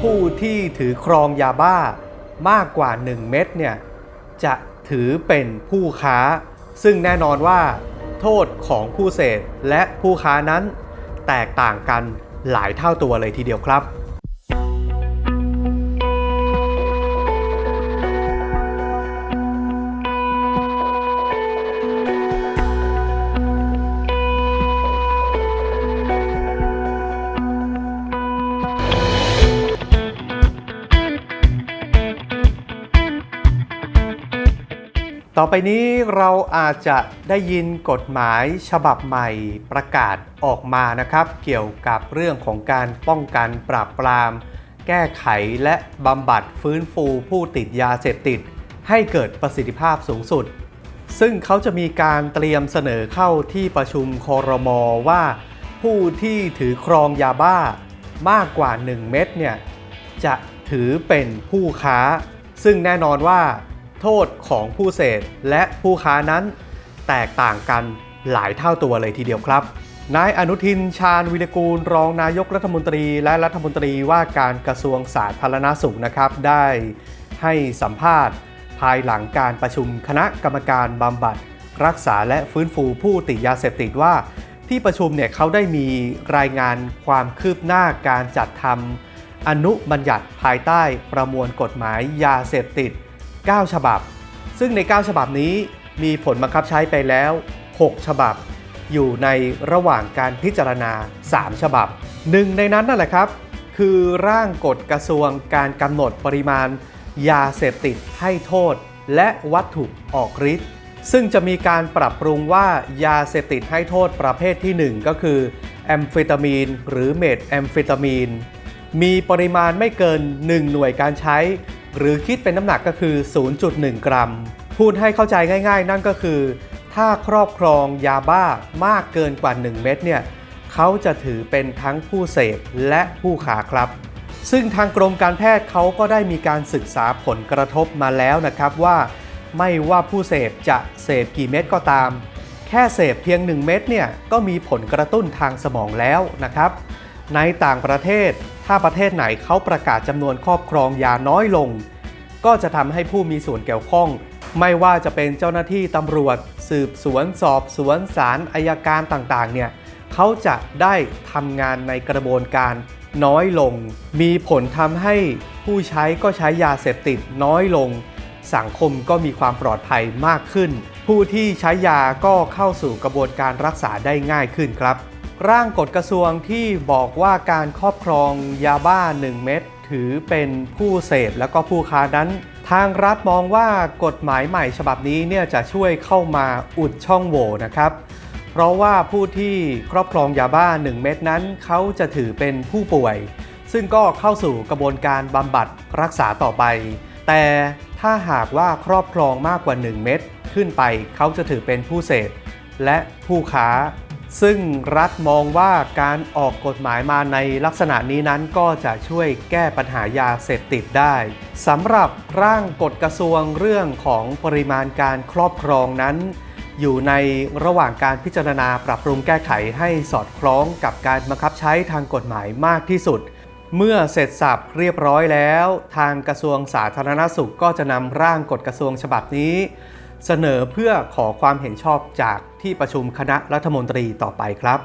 ผู้ที่ถือครองยาบ้ามากกว่า 1 เม็ดเนี่ยจะถือเป็นผู้ค้า ซึ่งแน่นอนว่าโทษของผู้เสพและผู้ค้านั้น แตกต่างกันหลายเท่าตัวเลยทีเดียวครับ ต่อไปนี้เราอาจจะได้ยินกฎหมายฉบับใหม่ประกาศออกมานะครับ เกี่ยวกับเรื่องของการป้องกันปราบปราม แก้ไขและบำบัดฟื้นฟูผู้ติดยาเสพติด ให้เกิดประสิทธิภาพสูงสุด ซึ่งเขาจะมีการเตรียมเสนอเข้าที่ประชุมคอรมอว่า ผู้ที่ถือครองยาบ้ามากกว่า 1 เม็ดเนี่ยจะถือเป็นผู้ค้า ซึ่งแน่นอนว่า โทษของผู้เสพและผู้ค้านั้น แตกต่างกันหลายเท่าตัวเลยทีเดียวครับนายอนุทินชาญวิรกูล รองนายกรัฐมนตรีและรัฐมนตรีว่าการกระทรวงสาธารณสุขนะครับ ได้ให้สัมภาษณ์ ภายหลังการประชุมคณะกรรมการบำบัด รักษาและฟื้นฟูผู้ติดยาเสพติดว่า ที่ประชุมเนี่ยเขาได้มีรายงานความคืบหน้าการจัดทำอนุบัญญัติภายใต้ประมวลกฎหมายยาเสพติด 9 ฉบับ ซึ่งใน 9 ฉบับนี้มีผลบังคับใช้ไปแล้ว 6 ฉบับ อยู่ในระหว่างการพิจารณา 3 ฉบับ หนึ่งในนั้นนั่นแหละครับ คือร่างกฎกระทรวงการกำหนดปริมาณ ยาเสพติดให้โทษ และวัตถุออกฤทธิ์ซึ่งจะมีการปรับปรุงว่ายาเสพติดให้โทษประเภทที่ 1 ก็คือแอมเฟตามีน หรือเมทแอมเฟตามีน มีปริมาณไม่เกิน 1 หน่วยการใช้ หรือคิดเป็นน้ำหนักก็คือ 0.1 กรัม พูดให้เข้าใจง่ายๆ นั่นก็คือ ถ้าครอบครองยาบ้ามากเกินกว่า 1 เม็ดเนี่ยเขาจะถือเป็นทั้งผู้เสพและผู้ค้าครับ ซึ่งทางกรมการแพทย์เขาก็ได้มีการศึกษาผลกระทบมาแล้วนะครับว่า ไม่ว่าผู้เสพจะเสพกี่เม็ดก็ตาม แค่เสพเพียง 1 เม็ดเนี่ยก็มีผลกระตุ้นทางสมองแล้วนะครับ ในต่างประเทศ ถ้าประเทศไหนเขาประกาศจำนวนครอบครองยาน้อยลง ก็จะทำให้ผู้มีส่วนเกี่ยวข้อง ไม่ว่าจะเป็นเจ้าหน้าที่ตำรวจ สืบสวนสอบสวนศาลอายการต่างๆ เนี่ยเขาจะได้ทำงานในกระบวนการน้อยลง มีผลทำให้ผู้ใช้ก็ใช้ยาเสพติดน้อยลง สังคมก็มีความปลอดภัยมากขึ้น ผู้ที่ใช้ยาก็เข้าสู่กระบวนการรักษาได้ง่ายขึ้นครับ ร่างกฎกระทรวงที่บอกว่าการครอบครองยาบ้า 1 เม็ดถือเป็นผู้เสพแล้วก็ผู้ค้านั้น ทางรัฐมองว่ากฎหมายใหม่ฉบับนี้เนี่ยจะช่วยเข้ามาอุดช่องโหว่นะครับ เพราะว่าผู้ที่ครอบครองยาบ้า 1 เม็ดนั้นเขาจะถือเป็นผู้ป่วย ซึ่งก็เข้าสู่กระบวนการบำบัดรักษาต่อไป แต่ถ้าหากว่าครอบครองมากกว่า 1 เม็ดขึ้นไปเขาจะถือเป็นผู้เสพและผู้ค้า ซึ่งรัฐมองว่าการออกกฎหมายมาในลักษณะนี้นั้นก็จะช่วยแก้ปัญหายาเสพติดได้สำหรับร่างกฎกระทรวงเรื่องของปริมาณการครอบครองนั้น อยู่ในระหว่างการพิจารณาปรับปรุงแก้ไขให้สอดคล้องกับการบังคับใช้ทางกฎหมายมากที่สุด เมื่อเสร็จสับเรียบร้อยแล้ว ทางกระทรวงสาธารณสุขก็จะนำร่างกฎกระทรวงฉบับนี้ เสนอเพื่อขอความเห็นชอบจากที่ประชุมคณะรัฐมนตรีต่อไปครับ